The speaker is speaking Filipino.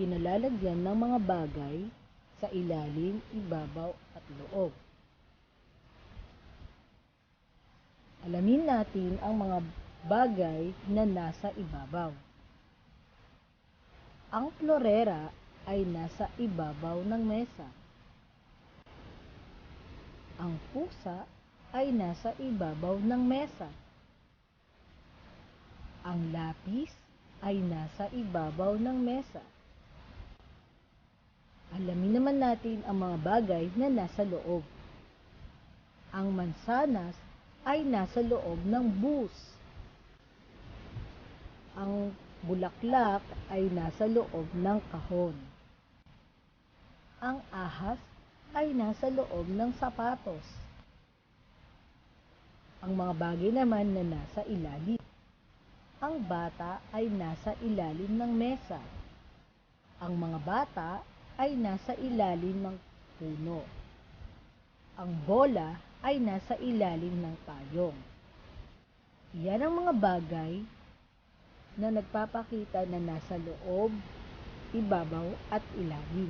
kinalalagyan ng mga bagay sa ilalim, ibabaw at loob. Alamin natin ang mga bagay na nasa ibabaw. Ang florera ay nasa ibabaw ng mesa. Ang pusa ay nasa ibabaw ng mesa. Ang lapis ay nasa ibabaw ng mesa. Alamin naman natin ang mga bagay na nasa loob. Ang mansanas ay nasa loob ng bus. Ang bulaklak ay nasa loob ng kahon. Ang ahas ay nasa loob ng sapatos. Ang mga bagay naman na nasa ilalim. Ang bata ay nasa ilalim ng mesa. Ang mga bata ay nasa ilalim ng puno. Ang bola ay nasa ilalim ng payong. Yan ang mga bagay na nagpapakita na nasa loob, ibabaw at ilalim.